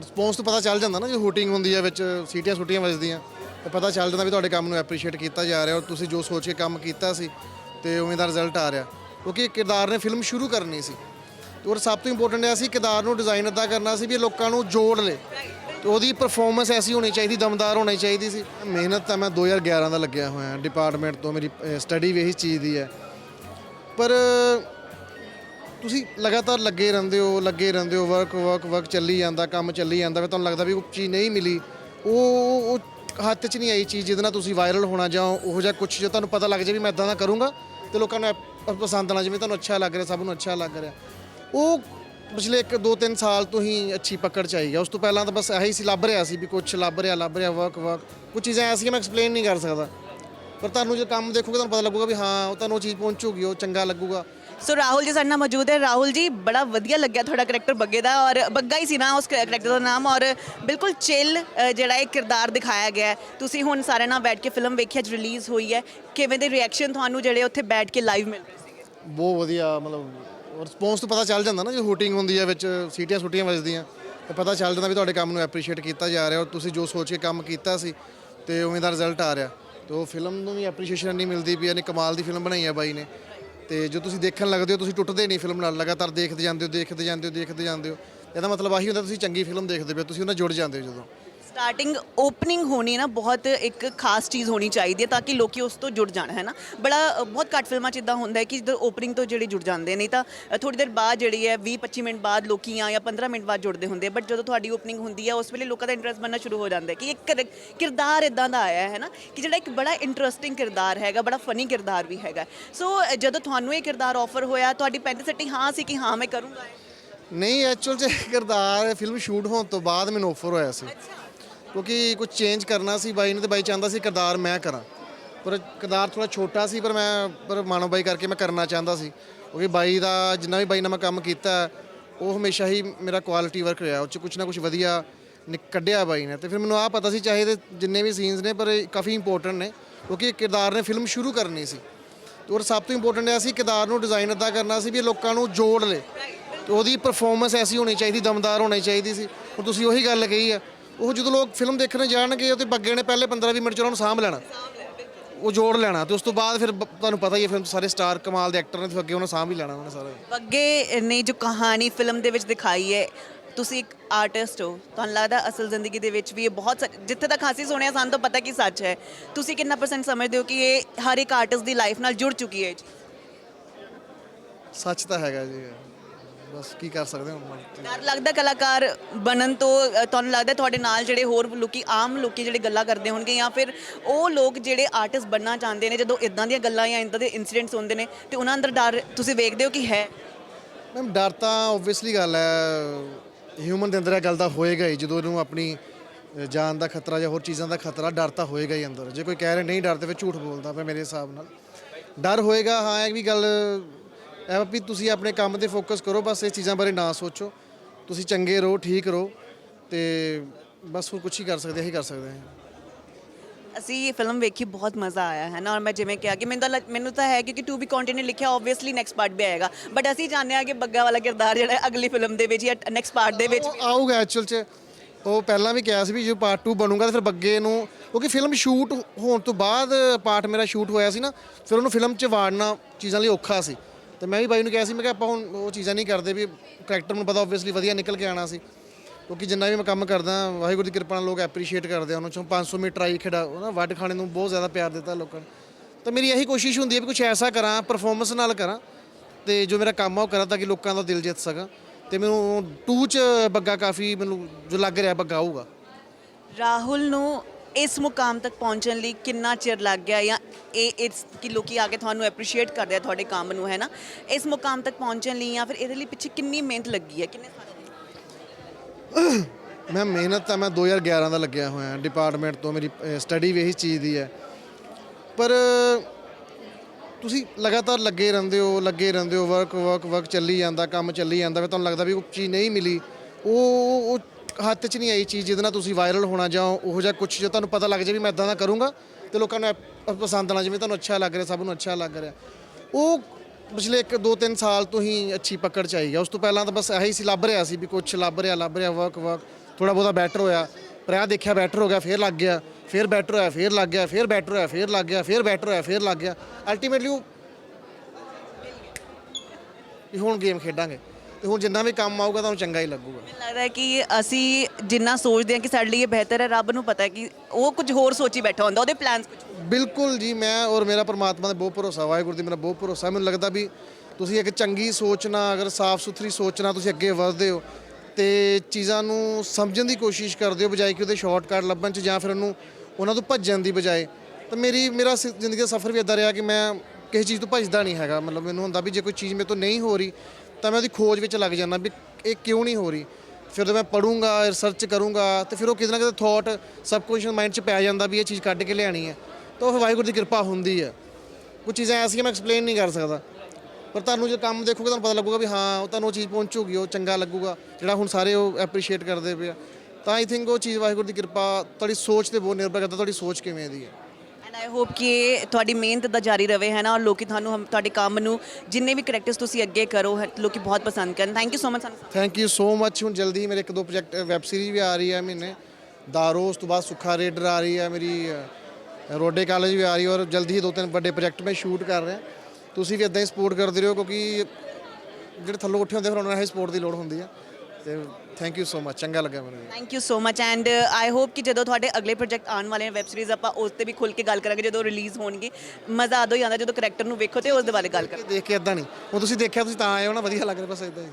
Response ਤੋਂ ਪਤਾ ਚੱਲ ਜਾਂਦਾ ਨਾ, ਜੇ ਹੂਟਿੰਗ ਹੁੰਦੀ ਹੈ ਵਿੱਚ, ਸੀਟੀਆਂ ਸੁਟੀਆਂ ਵੱਜਦੀਆਂ, ਤੇ ਪਤਾ ਚੱਲ ਜਾਂਦਾ ਵੀ ਤੁਹਾਡੇ ਕੰਮ ਨੂੰ ਐਪਰੀਸ਼ੀਏਟ ਕੀਤਾ ਜਾ ਰਿਹਾ ਔਰ ਤੁਸੀਂ ਜੋ ਸੋਚ ਕੇ ਕੰਮ ਕੀਤਾ ਸੀ ਤੇ ਉਵੇਂ ਦਾ ਰਿਜ਼ਲਟ ਆ ਰਿਹਾ। ਕਿਉਂਕਿ ਕਿਰਦਾਰ ਨੇ ਫਿਲਮ ਸ਼ੁਰੂ ਕਰਨੀ ਸੀ। ਤੇ ਔਰ ਸਭ ਤੋਂ ਇੰਪੋਰਟੈਂਟ ਇਹ ਸੀ, ਕਿਰਦਾਰ ਨੂੰ ਡਿਜ਼ਾਈਨ ਇਦਾਂ ਕਰਨਾ ਸੀ ਵੀ ਲੋਕਾਂ ਨੂੰ ਜੋੜ ਲੇ। ਤੇ ਉਹਦੀ ਪਰਫਾਰਮੈਂਸ ਐਸੀ ਹੋਣੀ ਚਾਹੀਦੀ, ਦਮਦਾਰ ਹੋਣੀ ਚਾਹੀਦੀ ਸੀ। ਮਿਹਨਤ ਤਾਂ ਮੈਂ 2011 ਦਾ ਲੱਗਿਆ ਹੋਇਆ ਡਿਪਾਰਟਮੈਂਟ ਤੋਂ ਮੇਰੀ ਸਟੱਡੀ ਵੀ ਇਹੀ ਚੀਜ਼ ਦੀ ਹੈ। ਪਰ ਤੁਸੀਂ ਲਗਾਤਾਰ ਲੱਗੇ ਰਹਿੰਦੇ ਹੋ, ਲੱਗੇ ਰਹਿੰਦੇ ਹੋ ਵਰਕ ਵਰਕ ਵਰਕ ਚੱਲੀ ਜਾਂਦਾ, ਕੰਮ ਚੱਲੀ ਜਾਂਦਾ, ਫਿਰ ਤੁਹਾਨੂੰ ਲੱਗਦਾ ਵੀ ਉਹ ਚੀਜ਼ ਨਹੀਂ ਮਿਲੀ। ਉਹ ਉਹ ਹੱਥ 'ਚ ਨਹੀਂ ਆਈ ਚੀਜ਼ ਜਿਹਦੇ ਨਾਲ ਤੁਸੀਂ ਵਾਇਰਲ ਹੋਣਾ ਜਾਂ ਉਹ ਜਿਹਾ ਕੁਝ ਜੋ ਤੁਹਾਨੂੰ ਪਤਾ ਲੱਗ ਜਾਵੇ ਵੀ ਮੈਂ ਇਦਾਂ ਦਾ ਕਰੂੰਗਾ ਤੇ ਲੋਕਾਂ ਨੂੰ ਐ- ਪਸੰਦ ਆਣਾ ਜਿਵੇਂ, ਤੁਹਾਨੂੰ ਅੱਛਾ ਲੱਗ ਰਿਹਾ, ਸਭ ਨੂੰ ਅੱਛਾ ਲੱਗ ਰਿਹਾ। ਉਹ ਪਿਛਲੇ 1 2 3 ਸਾਲ ਤੋਂ ਹੀ ਅੱਛੀ ਪਕੜ ਚ ਆਈ ਹੈ ਉਸ ਤੋਂ ਪਹਿਲਾਂ ਤਾਂ ਬਸ ਇਹੀ ਸੀ, ਲੱਭ ਰਿਹਾ ਸੀ ਵੀ ਕੁਝ ਲੱਭ ਰਿਹਾ ਲੱਭ ਰਿਹਾ ਵਰਕ ਵਰਕ ਕੁਝ ਚੀਜ਼ਾਂ ਐਸੀਆਂ ਮੈਂ ਐਕਸਪਲੇਨ ਨਹੀਂ ਕਰ ਸਕਦਾ। ਪਰ ਤੁਹਾਨੂੰ ਜੇ ਕੰਮ ਦੇਖੋਗੇ, ਤੁਹਾਨੂੰ ਪਤਾ ਲੱਗੂਗਾ ਵੀ ਹਾਂ, ਉਹ ਤੁਹਾਨੂੰ ਉਹ ਚੀਜ਼ ਪਹੁੰਚੂਗੀ, ਉਹ ਚੰਗਾ ਲੱਗੂਗਾ। ਸੋ ਰਾਹੁਲ ਜੀ ਸਾਡੇ ਨਾਲ ਮੌਜੂਦ ਹੈ ਰਾਹੁਲ ਜੀ ਬੜਾ ਵਧੀਆ ਲੱਗਿਆ ਤੁਹਾਡਾ ਕਰੈਕਟਰ ਬੱਗੇ ਦਾ ਔਰ ਬੱਗਾ ਹੀ ਸੀ ਨਾ ਉਸ ਕਰੈਕਟਰ ਦਾ ਨਾਮ ਔਰ ਬਿਲਕੁਲ ਚਿਲ ਜਿਹੜਾ ਇਹ ਕਿਰਦਾਰ ਦਿਖਾਇਆ ਗਿਆ ਤੁਸੀਂ ਹੁਣ ਸਾਰਿਆਂ ਨਾਲ ਬੈਠ ਕੇ ਫਿਲਮ ਵੇਖੀ ਅੱਜ ਰਿਲੀਜ਼ ਹੋਈ ਹੈ ਕਿਵੇਂ ਦੇ ਰਿਐਕਸ਼ਨ ਤੁਹਾਨੂੰ ਜਿਹੜੇ ਉੱਥੇ ਬੈਠ ਕੇ ਲਾਈਵ ਮਿਲ ਰਹੇ ਸੀਗੇ? ਬਹੁਤ ਵਧੀਆ ਮਤਲਬ ਰਿਸਪੌਂਸ ਤੋਂ ਪਤਾ ਚੱਲ ਜਾਂਦਾ ਨਾ ਜੇ ਹੂਟਿੰਗ ਹੁੰਦੀ ਹੈ ਵਿੱਚ ਸੀਟੀਆਂ ਸੁਟੀਆਂ ਵੱਜਦੀਆਂ ਤੇ ਪਤਾ ਚੱਲ ਜਾਂਦਾ ਵੀ ਤੁਹਾਡੇ ਕੰਮ ਨੂੰ ਐਪਰੀਸ਼ੀਏਟ ਕੀਤਾ ਜਾ ਰਿਹਾ ਔਰ ਤੁਸੀਂ ਜੋ ਸੋਚ ਕੇ ਕੰਮ ਕੀਤਾ ਸੀ ਤੇ ਉਵੇਂ ਦਾ ਰਿਜ਼ਲਟ ਆ ਰਿਹਾ ਤੇ ਉਹ ਫਿਲਮ ਨੂੰ ਵੀ ਐਪਰੀਸ਼ੀਏਸ਼ਨ ਨਹੀਂ ਮਿਲਦੀ ਵੀ ਇਹਨੇ ਕਮਾਲ ਦੀ ਫਿਲਮ ਬਣਾਈ ਹੈ ਬਾਈ ਨੇ ਤੇ ਜੋ ਤੁਸੀਂ ਦੇਖਣ ਲੱਗਦੇ ਹੋ ਤੁਸੀਂ ਟੁੱਟਦੇ ਨਹੀਂ ਫਿਲਮ ਨਾਲ ਲਗਾਤਾਰ ਦੇਖਦੇ ਜਾਂਦੇ ਹੋ ਦੇਖਦੇ ਜਾਂਦੇ ਹੋ ਦੇਖਦੇ ਜਾਂਦੇ ਹੋ। ਇਹਦਾ ਮਤਲਬ ਆਹੀ ਹੁੰਦਾ ਤੁਸੀਂ ਚੰਗੀ ਫਿਲਮ ਦੇਖਦੇ ਪਏ ਹੋ, ਤੁਸੀਂ ਉਹਨਾਂ ਜੁੜ ਜਾਂਦੇ ਹੋ ਜਦੋਂ। ਸਟਾਰਟਿੰਗ ਓਪਨਿੰਗ ਹੋਣੀ ਨਾ ਬਹੁਤ ਇੱਕ ਖਾਸ ਚੀਜ਼ ਹੋਣੀ ਚਾਹੀਦੀ ਹੈ ਤਾਂ ਕਿ ਲੋਕੀ ਉਸ ਤੋਂ ਜੁੜ ਜਾਣ ਹੈ ਨਾ? ਬੜਾ ਬਹੁਤ ਘੱਟ ਫਿਲਮਾਂ 'ਚ ਇਦਾਂ ਹੁੰਦਾ ਹੈ ਕਿ ਜਦੋਂ ਓਪਨਿੰਗ ਤੋਂ ਜਿਹੜੇ ਜੁੜ ਜਾਂਦੇ ਨਹੀਂ ਤਾਂ ਥੋੜੀ ਦੇਰ ਬਾਅਦ ਜਿਹੜੀ ਹੈ 20 25 ਮਿੰਟ ਬਾਅਦ ਲੋਕੀ ਆ ਜਾਂ 15 ਮਿੰਟ ਬਾਅਦ ਜੁੜਦੇ ਹੁੰਦੇ ਬਟ ਜਦੋਂ ਤੁਹਾਡੀ ਓਪਨਿੰਗ ਹੁੰਦੀ ਹੈ ਉਸ ਵੇਲੇ ਲੋਕਾਂ ਦਾ ਇੰਟਰਸਟ ਬਣਨਾ ਸ਼ੁਰੂ ਹੋ ਜਾਂਦਾ ਹੈ ਕਿ ਇੱਕ ਕਿਰ- ਕਿਰਦਾਰ ਇਦਾਂ ਦਾ ਆਇਆ ਹੈ ਨਾ? ਕਿ ਜਿਹੜਾ ਇੱਕ ਬੜਾ ਇੰਟਰਸਟਿੰਗ ਕਿਰਦਾਰ ਹੈਗਾ ਬੜਾ ਫਨੀ ਕਿਰਦਾਰ ਵੀ ਹੈਗਾ ਸੋ ਜਦੋਂ ਤੁਹਾਨੂੰ ਇਹ ਕਿਰਦਾਰ ਆਫਰ ਹੋਇਆ ਤੁਹਾਡੀ ਪਹਿਲੀ ਸੈਟਿੰਗ ਹਾਂ ਸੀ ਕਿ ਹਾਂ ਮੈਂ ਕਰੂੰਗਾ। ਨਹੀਂ ਐਕਚੁਅਲ 'ਚ ਕਿਰਦਾਰ ਫਿਲਮ ਸ਼ੂਟ ਹੋਣ ਤੋਂ ਬਾਅਦ ਮੈਨੂੰ ਆਫਰ ਹੋਇਆ ਸੀ। ਕਿਉਂਕਿ ਕੁਝ ਚੇਂਜ ਕਰਨਾ ਸੀ, ਬਾਈ ਨੇ ਤੇ ਬਾਈ ਚਾਹੁੰਦਾ ਸੀ ਕਿਰਦਾਰ ਮੈਂ ਕਰਾਂ। ਪਰ ਕਿਰਦਾਰ ਥੋੜਾ ਛੋਟਾ ਸੀ, ਪਰ ਮੈਂ, ਪਰ ਮਾਨੋ ਬਾਈ ਕਰਕੇ ਮੈਂ ਕਰਨਾ ਚਾਹੁੰਦਾ ਸੀ। ਕਿਉਂਕਿ ਬਾਈ ਦਾ, ਜਿੰਨਾ ਵੀ ਬਾਈ ਨਾਲ ਮੈਂ ਕੰਮ ਕੀਤਾ, ਉਹ ਹਮੇਸ਼ਾ ਹੀ ਮੇਰਾ ਕੁਆਲਿਟੀ ਵਰਕ ਰਿਹਾ। ਉਹ 'ਚ ਕੁਝ ਨਾ ਕੁਝ ਵਧੀਆ ਨਿਕ- ਕੱਢਿਆ ਬਾਈ ਨੇ। ਤੇ ਫਿਰ ਮੈਨੂੰ ਆ ਪਤਾ ਸੀ, ਚਾਹੇ ਤੇ ਜਿੰਨੇ ਵੀ ਸੀਨਸ ਨੇ, ਪਰ ਇਹ ਕਾਫੀ ਇੰਪੋਰਟੈਂਟ ਨੇ। ਕਿਉਂਕਿ ਕਿਰਦਾਰ ਨੇ ਫਿਲਮ ਸ਼ੁਰੂ ਕਰਨੀ ਸੀ। ਤੇ ਔਰ ਸਭ ਤੋਂ ਇੰਪੋਰਟੈਂਟ ਇਹ ਸੀ, ਕਿਰਦਾਰ ਨੂੰ ਡਿਜ਼ਾਈਨ ਇਦਾਂ ਕਰਨਾ ਸੀ ਵੀ ਇਹ ਲੋਕਾਂ ਨੂੰ ਜੋੜ ਲੇ। ਤੇ ਉਹਦੀ ਪਰਫਾਰਮੈਂਸ ਐਸੀ ਹੋਣੀ ਚਾਹੀਦੀ, ਦਮਦਾਰ ਹੋਣੀ ਚਾਹੀਦੀ ਸੀ। ਹੁਣ ਤੁਸੀਂ ਉਹੀ ਗੱਲ ਕਹੀ ਆ ਉਹ ਜਦੋਂ ਲੋਕ ਫਿਲਮ ਦੇਖਣ ਜਾਣਗੇ ਤੇ ਬੱਗੇ ਨੇ ਪਹਿਲੇ 15-20 ਮਿੰਟ ਚ ਉਹਨਾਂ ਨੂੰ ਸਾਂਭ ਲੈਣਾ। ਉਹ ਜੋੜ ਲੈਣਾ ਤੇ ਉਸ ਤੋਂ ਬਾਅਦ ਫਿਰ ਬ- ਤੁਹਾਨੂੰ ਪਤਾ ਹੀ ਹੈ ਫਿਲਮ ਸਾਰੇ ਸਟਾਰ ਕਮਾਲ ਦੇ ਐਕਟਰ ਨੇ ਤੇ ਫਿਰ ਅੱਗੇ ਉਹਨਾਂ ਸਾਂਭ ਹੀ ਲੈਣਾ ਉਹਨਾਂ ਨੇ ਸਾਰਾ। ਬੱਗੇ ਨੇ ਜੋ ਕਹਾਣੀ ਫਿਲਮ ਦੇ ਵਿੱਚ ਦਿਖਾਈ ਹੈ ਤੁਸੀਂ ਇੱਕ ਆਰਟਿਸਟ ਹੋ ਤੁਹਾਨੂੰ ਲੱਗਦਾ ਅਸਲ ਜ਼ਿੰਦਗੀ ਦੇ ਵਿੱਚ ਵੀ ਇਹ ਬਹੁਤ ਜਿੱਥੇ ਤੱਕ ਹਾਸੀ ਸੁਣਿਆ ਸਾਨੂੰ ਤਾਂ ਪਤਾ ਕਿ ਸੱਚ ਹੈ। ਤੁਸੀਂ ਕਿੰਨਾ ਪਰਸੈਂਟ ਸਮਝਦੇ ਹੋ ਕਿ ਇਹ ਹਰ ਇੱਕ ਆਰਟਿਸਟ ਦੀ ਲਾਈਫ ਨਾਲ ਜੁੜ ਚੁੱਕੀ ਹੈ ਇਹ ਚੀਜ਼? ਸੱਚ ਤਾਂ ਹੈਗਾ ਜੀ। ਬਸ ਕੀ ਕਰ ਸਕਦੇ ਹਾਂ ਹੁਣ ਡਰ ਲੱਗਦਾ ਕਲਾਕਾਰ ਬਣਨ ਤੋਂ ਅ, ਤੁਹਾਨੂੰ ਲੱਗਦਾ ਤੁਹਾਡੇ ਨਾਲ ਜਿਹੜੇ ਹੋਰ ਲੋਕੀ ਆਮ ਲੋਕੀ ਜਿਹੜੇ ਗੱਲਾਂ ਕਰਦੇ ਹੋਣਗੇ ਜਾਂ ਫਿਰ ਉਹ ਲੋਕ ਜਿਹੜੇ ਆਰਟਿਸਟ ਬਣਨਾ ਚਾਹੁੰਦੇ ਨੇ ਜਦੋਂ ਇਦਾਂ ਦੀਆਂ ਗੱਲਾਂ ਜਾਂ ਇਦਾਂ ਦੇ ਇਨਸੀਡੈਂਟਸ ਹੁੰਦੇ ਨੇ ਤੇ ਉਹਨਾਂ ਅੰਦਰ ਡਰ ਤੁਸੀਂ ਵੇਖਦੇ ਹੋ ਕਿ ਹੈ? ਮੈਮ ਡਰ ਤਾਂ ਓਬਵੀਅਸਲੀ ਗੱਲ ਹੈ। ਹਿਊਮਨ ਦੇ ਅੰਦਰ ਇਹ ਗੱਲ ਤਾਂ ਹੋਏਗਾ ਹੀ। ਜਦੋਂ ਇਹਨੂੰ ਆਪਣੀ ਅ, ਜਾਨ ਦਾ ਖਤਰਾ ਜਾਂ ਹੋਰ ਚੀਜ਼ਾਂ ਦਾ ਖਤਰਾ ਡਰ ਤਾਂ ਹੋਏਗਾ ਹੀ ਅੰਦਰ। ਜੇ ਕੋਈ ਕਹਿ ਰਿਹਾ ਨਹੀਂ ਡਰਦੇ ਫਿਰ ਝੂਠ ਬੋਲਦਾ ਪਿਆ ਮੇਰੇ ਹਿਸਾਬ ਨਾਲ। ਡਰ ਹੋਏਗਾ ਹਾਂ ਇਹ ਵੀ ਗੱਲ ਇਹ ਵਾ ਵੀ ਤੁਸੀਂ ਆਪਣੇ ਕੰਮ ਤੇ ਫੋਕਸ ਕਰੋ ਬਸ ਇਹ ਚੀਜ਼ਾਂ ਬਾਰੇ ਨਾ ਸੋਚੋ। ਤੁਸੀਂ ਚੰਗੇ ਰਹੋ ਠੀਕ ਰਹੋ ਤੇ ਬਸ ਹੋਰ ਕੁਝ ਹੀ ਕਰ ਸਕਦੇ ਇਹੀ ਕਰ ਸਕਦੇ ਹਾਂ। ਅਸੀਂ ਇਹ ਫਿਲਮ ਵੇਖੀ ਬਹੁਤ ਮਜ਼ਾ ਆਇਆ ਹੈ ਨਾ? ਔਰ ਮੈਂ ਜਿਵੇਂ ਕਿਹਾ ਕਿ ਮੈਨੂੰ ਤਾਂ ਮੈਨੂੰ ਤਾਂ ਹੈ ਕਿ ਟੂ ਬੀ ਕੰਟੀਨਿਊ ਲਿਖਿਆ ਆਬਵੀਅਸਲੀ ਨੈਕਸਟ ਪਾਰਟ ਵੀ ਆਏਗਾ। ਬਟ ਅਸੀਂ ਜਾਣਦੇ ਹਾਂ ਕਿ ਬੱਗਾ ਵਾਲਾ ਕਿਰਦਾਰ ਜਿਹੜਾ ਅਗਲੀ ਫਿਲਮ ਦੇ ਵਿੱਚ ਜਾਂ ਨੈਕਸਟ ਪਾਰਟ ਦੇ ਵਿੱਚ ਆਊਗਾ ਐਕਚੁਅਲ ਚ। ਉਹ ਪਹਿਲਾਂ ਵੀ ਕਿਹਾ ਸੀ ਵੀ ਜੇ ਪਾਰਟ 2 ਬਣੂਗਾ ਤਾਂ ਫਿਰ ਬੱਗੇ ਨੂੰ ਕਿਉਂਕਿ ਫਿਲਮ ਸ਼ੂਟ ਹੋਣ ਤੋਂ ਬਾਅਦ ਪਾਰਟ ਮੇਰਾ ਸ਼ੂਟ ਹੋਇਆ ਸੀ ਨਾ ਫਿਰ ਉਹਨੂੰ ਫਿਲਮ 'ਚ ਵਾੜਨਾ ਚੀਜ਼ਾਂ ਲਈ ਔਖਾ ਸੀ। ਤੇ ਮੈਂ ਵੀ ਬਾਈ ਨੂੰ ਕਿਹਾ ਸੀ, ਮੈਂ ਕਿਹਾ ਆਪਾਂ ਹੁਣ ਉਹ ਚੀਜ਼ਾਂ ਨਹੀਂ ਕਰਦੇ ਵੀ ਕਰੈਕਟਰ ਨੂੰ ਪਤਾ ਆਬਵੀਅਸਲੀ ਵਧੀਆ ਨਿਕਲ ਕੇ ਆਣਾ ਸੀ। ਕਿਉਂਕਿ ਜਿੰਨਾ ਵੀ ਮੈਂ ਕੰਮ ਕਰਦਾ, ਵਾਹਿਗੁਰੂ ਦੀ ਕਿਰਪਾ ਨਾਲ ਲੋਕ ਐਪਰੀਸ਼ੀਏਟ ਕਰਦੇ ਆ ਉਹਨਾਂ ਚੋਂ 500 ਮੀਟਰ ਆਈ ਖੇਡਾ, ਉਹ ਨਾ ਵੱਡ ਖਾਣੇ ਨੂੰ ਬਹੁਤ ਜ਼ਿਆਦਾ ਪਿਆਰ ਦਿੱਤਾ ਲੋਕਾਂ ਨੇ। ਤਾਂ ਮੇਰੀ ਇਹੀ ਕੋਸ਼ਿਸ਼ ਹੁੰਦੀ ਹੈ ਵੀ ਕੁਝ ਐਸਾ ਕਰਾਂ ਪਰਫਾਰਮੈਂਸ ਨਾਲ ਕਰਾਂ, ਤੇ ਜੋ ਮੇਰਾ ਕੰਮ ਆ ਉਹ ਕਰਾਂ ਤਾਂ ਕਿ ਲੋਕਾਂ ਦਾ ਦਿਲ ਜਿੱਤ ਸਕਾਂ। ਤੇ ਮੈਨੂੰ 2 ਚ ਬੱਗਾ ਕਾਫੀ ਮੈਨੂੰ ਜੋ ਲੱਗ ਰਿਹਾ ਬੱਗਾ ਆਊਗਾ। ਰਾਹੁਲ ਨੂੰ ਇਸ ਮੁਕਾਮ ਤੱਕ ਪਹੁੰਚਣ ਲਈ ਕਿੰਨਾ ਚਿਰ ਲੱਗ ਗਿਆ ਜਾਂ ਇਹ ਇਸ ਕਿ ਲੋਕੀ ਆ ਕੇ ਤੁਹਾਨੂੰ ਐਪਰੀਸ਼ੀਏਟ ਕਰਦੇ ਆ, ਤੁਹਾਡੇ ਕੰਮ ਨੂੰ, ਹੈ ਨਾ? ਇਸ ਮੁਕਾਮ ਤੱਕ ਪਹੁੰਚਣ ਲਈ ਜਾਂ ਫਿਰ ਇਹਦੇ ਲਈ ਪਿੱਛੇ ਕਿੰਨੀ ਮਿਹਨਤ ਲੱਗੀ ਹੈ? ਕਿੰਨੇ ਸਾਲਾਂ ਦੀ ਮੈਂ ਮਿਹਨਤ ਤਾਂ ਮੈਂ 2011 ਦਾ ਲੱਗਿਆ ਹੋਇਆ ਡਿਪਾਰਟਮੈਂਟ ਤੋਂ ਮੇਰੀ ਸਟੱਡੀ ਵੀ ਇਹੀ ਚੀਜ਼ ਦੀ ਹੈ। ਪਰ, ਤੁਸੀਂ ਲਗਾਤਾਰ ਲੱਗੇ ਰਹਿੰਦੇ ਹੋ, ਲੱਗੇ ਰਹਿੰਦੇ ਹੋ ਵਰਕ ਵਰਕ ਵਰਕ ਚੱਲੀ ਜਾਂਦਾ, ਕੰਮ ਚੱਲੀ ਜਾਂਦਾ। ਫਿਰ ਤੁਹਾਨੂੰ ਲੱਗਦਾ ਵੀ ਉਹ ਚੀਜ਼ ਨਹੀਂ ਮਿਲੀ। ਉਹ ਉਹ ਹੱਥ 'ਚ ਨਹੀਂ ਆਈ ਚੀਜ਼ ਜਿਹਦੇ ਨਾਲ ਤੁਸੀਂ ਵਾਇਰਲ ਹੋਣਾ ਜਾਂ ਉਹ ਜਿਹਾ ਕੁਝ ਜੇ ਤੁਹਾਨੂੰ ਪਤਾ ਲੱਗ ਜਾਵੇ ਮੈਂ ਇਦਾਂ ਦਾ ਕਰੂੰਗਾ ਤੇ ਲੋਕਾਂ ਨੂੰ ਐ- ਪਸੰਦ ਆਣਾ ਜਿਵੇਂ ਤੁਹਾਨੂੰ ਅੱਛਾ ਲੱਗ ਰਿਹਾ, ਸਭ ਨੂੰ ਅੱਛਾ ਲੱਗ ਰਿਹਾ। ਉਹ ਪਿਛਲੇ 1 2 3 ਸਾਲ ਤੋਂ ਹੀ ਅੱਛੀ ਪਕੜ ਚ ਆਈ ਹੈ ਉਸ ਤੋਂ ਪਹਿਲਾਂ ਤਾਂ ਬਸ ਇਹੀ ਸੀ, ਲੱਭ ਰਿਹਾ ਸੀ ਵੀ ਕੁਝ ਲੱਭ ਰਿਹਾ ਲੱਭ ਰਿਹਾ ਵਰਕ ਵਰਕ ਥੋੜਾ ਬਹੁਤਾ ਬੈਟਰ ਹੋਇਆ। ਪਰ ਆ ਦੇਖਿਆ ਬੈਟਰ ਹੋ ਗਿਆ, ਫੇਰ ਲੱਗ ਗਿਆ, ਫੇਰ ਬੈਟਰ ਹੋਇਆ, ਫੇਰ ਲੱਗ ਗਿਆ, ਫੇਰ ਬੈਟਰ ਹੋਇਆ, ਫੇਰ ਲੱਗ ਗਿਆ, ਫੇਰ ਬੈਟਰ ਹੋਇਆ, ਫੇਰ ਲੱਗ ਗਿਆ। ਅਲਟੀਮੇਟਲੀ ਉਹ ਹੁਣ ਗੇਮ ਖੇਡਾਂਗੇ। ਤੇ ਹੁਣ ਜਿੰਨਾ ਵੀ ਕੰਮ ਆਊਗਾ ਤੁਹਾਨੂੰ ਚੰਗਾ ਹੀ ਲੱਗੂਗਾ। ਮੈਨੂੰ ਲੱਗਦਾ ਹੈ ਕਿ ਅਸੀਂ ਜਿੰਨਾ ਸੋਚਦੇ ਹਾਂ ਕਿ ਸਾਡੇ ਲਈ ਇਹ ਬਿਹਤਰ ਹੈ ਰੱਬ ਨੂੰ ਪਤਾ ਹੈ ਕਿ ਉਹ ਕੁਝ ਹੋਰ ਸੋਚੀ ਬੈਠਾ ਹੁੰਦਾ ਉਹਦੇ ਪਲਾਨਸ ਕੁਝ ਬਿਲਕੁਲ ਜੀ ਮੈਂ ਔਰ ਮੇਰਾ ਪਰਮਾਤਮਾ ਤੇ ਬਹੁਤ ਭਰੋਸਾ ਵਾਹਿਗੁਰੂ ਦੀ ਮੇਰਾ ਬਹੁਤ ਭਰੋਸਾ ਮੈਨੂੰ ਲੱਗਦਾ ਵੀ ਤੁਸੀਂ ਇੱਕ ਚੰਗੀ ਸੋਚ ਨਾਲ ਅਗਰ ਸਾਫ਼ ਸੁਥਰੀ ਸੋਚ ਨਾਲ ਤੁਸੀਂ ਅੱਗੇ ਵਧਦੇ ਹੋ ਤੇ ਚੀਜ਼ਾਂ ਨੂੰ ਸਮਝਣ ਦੀ ਕੋਸ਼ਿਸ਼ ਕਰਦੇ ਹੋ ਬਜਾਏ ਕਿ ਉਹਦੇ ਸ਼ਾਰਟਕਟ ਲੱਭਣ ਚ ਜਾਂ ਫਿਰ ਉਹਨੂੰ ਉਹਨਾਂ ਤੋਂ ਭੱਜਣ ਦੀ ਬਜਾਏ। ਤਾਂ ਮੇਰੀ ਮੇਰਾ ਸ- ਜ਼ਿੰਦਗੀ ਦਾ ਸਫ਼ਰ ਵੀ ਇਦਾਂ ਰਿਹਾ ਕਿ ਮੈਂ ਕਿਸੇ ਚੀਜ਼ ਤੋਂ ਭੱਜਦਾ ਨਹੀਂ ਹੈਗਾ ਮਤਲਬ ਮੈਨੂੰ ਹੁੰਦਾ ਵੀ ਜੇ ਕੋਈ ਚੀਜ਼ ਮੇਰੇ ਤੋਂ ਨਹੀਂ ਹੋ ਰਹੀ ਤਾਂ ਮੈਂ ਉਹਦੀ ਖੋਜ ਵਿੱਚ ਲੱਗ ਜਾਂਦਾ ਵੀ ਇਹ ਕਿਉਂ ਨਹੀਂ ਹੋ ਰਹੀ। ਫਿਰ ਜਦੋਂ ਮੈਂ ਪੜੂੰਗਾ ਰਿਸਰਚ ਕਰੂੰਗਾ ਤੇ ਫਿਰ ਉਹ ਕਿਤੇ ਨਾ ਕਿਤੇ ਥਾਟ ਸਬਕੌਂਸ਼ੀਅਸ ਮਾਈਂਡ 'ਚ ਪੈ ਜਾਂਦਾ ਵੀ ਇਹ ਚੀਜ਼ ਕੱਢ ਕੇ ਲਿਆਣੀ ਹੈ। ਤਾਂ ਉਹ ਵਾਹਿਗੁਰੂ ਦੀ ਕਿਰਪਾ ਹੁੰਦੀ ਹੈ। ਕੁਝ ਚੀਜ਼ਾਂ ਐਸੀਆਂ ਮੈਂ ਐਕਸਪਲੇਨ ਨਹੀਂ ਕਰ ਸਕਦਾ। ਪਰ ਤੁਹਾਨੂੰ ਜੇ ਕੰਮ ਦੇਖੋਗੇ ਤੁਹਾਨੂੰ ਪਤਾ ਲੱਗੂਗਾ ਵੀ ਹਾਂ, ਉਹ ਤੁਹਾਨੂੰ ਉਹ ਚੀਜ਼ ਪਹੁੰਚੂਗੀ, ਉਹ ਚੰਗਾ ਲੱਗੂਗਾ, ਜਿਹੜਾ ਹੁਣ ਸਾਰੇ ਉਹ ਐਪਰੀਸ਼ੀਏਟ ਕਰਦੇ ਪਏ ਆ। ਤਾਂ ਆਈ ਥਿੰਕ ਉਹ ਚੀਜ਼ ਵਾਹਿਗੁਰੂ ਦੀ ਕਿਰਪਾ, ਤੁਹਾਡੀ ਸੋਚ ਤੇ ਬਹੁਤ ਨਿਰਭਰ ਕਰਦਾ, ਤੁਹਾਡੀ ਸੋਚ ਕਿਵੇਂ ਦੀ ਹੈ। ਐਂਡ ਆਈ ਹੋਪ ਕਿ ਇਹ ਤੁਹਾਡੀ ਮਿਹਨਤ ਦਾ ਜਾਰੀ ਰਵੇ ਹੈ ਨਾ? ਔਰ ਲੋਕੀ ਤੁਹਾਨੂੰ ਹਮ- ਤੁਹਾਡੇ ਕੰਮ ਨੂੰ ਜਿੰਨੇ ਵੀ ਕਰੈਕਟਰਸ ਤੁਸੀਂ ਅੱਗੇ ਕਰੋ ਹੈ- ਲੋਕੀ ਬਹੁਤ ਪਸੰਦ ਕਰਨ। ਥੈਂਕ ਯੂ ਸੋ ਮਚ ਸਾਨੂੰ। ਥੈਂਕ ਯੂ ਸੋ ਮੱਚ ਹੁਣ ਜਲਦੀ ਮੇਰੇ ਇੱਕ ਦੋ ਪ੍ਰੋਜੈਕਟ ਵੈਬ ਸੀਰੀਜ਼ ਵੀ ਆ ਰਹੀ ਹੈ ਮਹੀਨੇ। ਦਾਰੋ ਉਸ ਤੋਂ ਬਾਅਦ ਸੁੱਖਾ ਰੇਡਰ ਆ ਰਹੀ ਹੈ ਮੇਰੀ ਅ, ਰੋਡੇ ਕਾਲਜ ਵੀ ਆ ਰਹੀ ਹੈ। ਔਰ ਜਲਦੀ ਹੀ ਦੋ ਤਿੰਨ ਵੱਡੇ ਪ੍ਰੋਜੈਕਟ ਮੈਂ ਸ਼ੂਟ ਕਰ ਰਿਹਾ। ਤੁਸੀਂ ਵੀ ਇਦਾਂ ਹੀ ਸਪੋਰਟ ਕਰਦੇ ਰਹੋ ਕਿਉਂਕਿ ਜਿਹੜੇ ਥੱਲੋਂ ਉੱਠੇ ਹੁੰਦੇ ਫਿਰ ਉਹਨਾਂ ਨੂੰ ਇਹ ਸਪੋਰਟ ਦੀ ਲੋੜ ਹੁੰਦੀ ਹੈ। ਤੇ ਥੈਂਕ ਯੂ ਸੋ ਮਚ ਚੰਗਾ ਲੱਗਾ ਮੈਨੂੰ। Thank you so much and I hope ਕਿ ਜਦੋਂ ਤੁਹਾਡੇ ਅਗਲੇ ਪ੍ਰੋਜੈਕਟ ਆਉਣ ਵਾਲੇ ਨੇ ਵੈਬ ਸੀਰੀਜ਼ ਆਪਾਂ ਉਸ ਤੇ ਵੀ ਖੁੱਲ ਕੇ ਗੱਲ ਕਰਾਂਗੇ ਜਦੋਂ ਰਿਲੀਜ਼ ਹੋਣਗੇ ਮਜ਼ਾ ਆਦੋ ਹੀ ਆਉਂਦਾ ਜਦੋਂ ਕਰੈਕਟਰ ਨੂੰ ਵੇਖੋ ਤੇ ਉਸ ਦੇ ਬਾਰੇ ਗੱਲ ਕਰੋ ਦੇਖ ਕੇ ਇਦਾਂ ਨਹੀਂ। ਹੁਣ ਤੁਸੀਂ ਦੇਖਿਆ ਤੁਸੀਂ ਤਾਂ ਆਏ ਹੋ ਨਾ ਵਧੀਆ ਲੱਗ ਰਿਹਾ ਬਸ ਇਦਾਂ ਹੀ।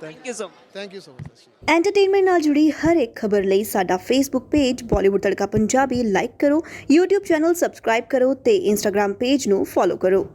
Thank you so much thank you so much entertainment ਨਾਲ ਜੁੜੀ ਹਰ ਇੱਕ ਖਬਰ ਲਈ ਸਾਡਾ Facebook page Bollywood Tadka Punjabi like ਕਰੋ YouTube ਚੈਨਲ ਸਬਸਕ੍ਰਾਈਬ ਕਰੋ ਤੇ Instagram ਪੇਜ ਨੂੰ ਫੋਲੋ ਕਰੋ।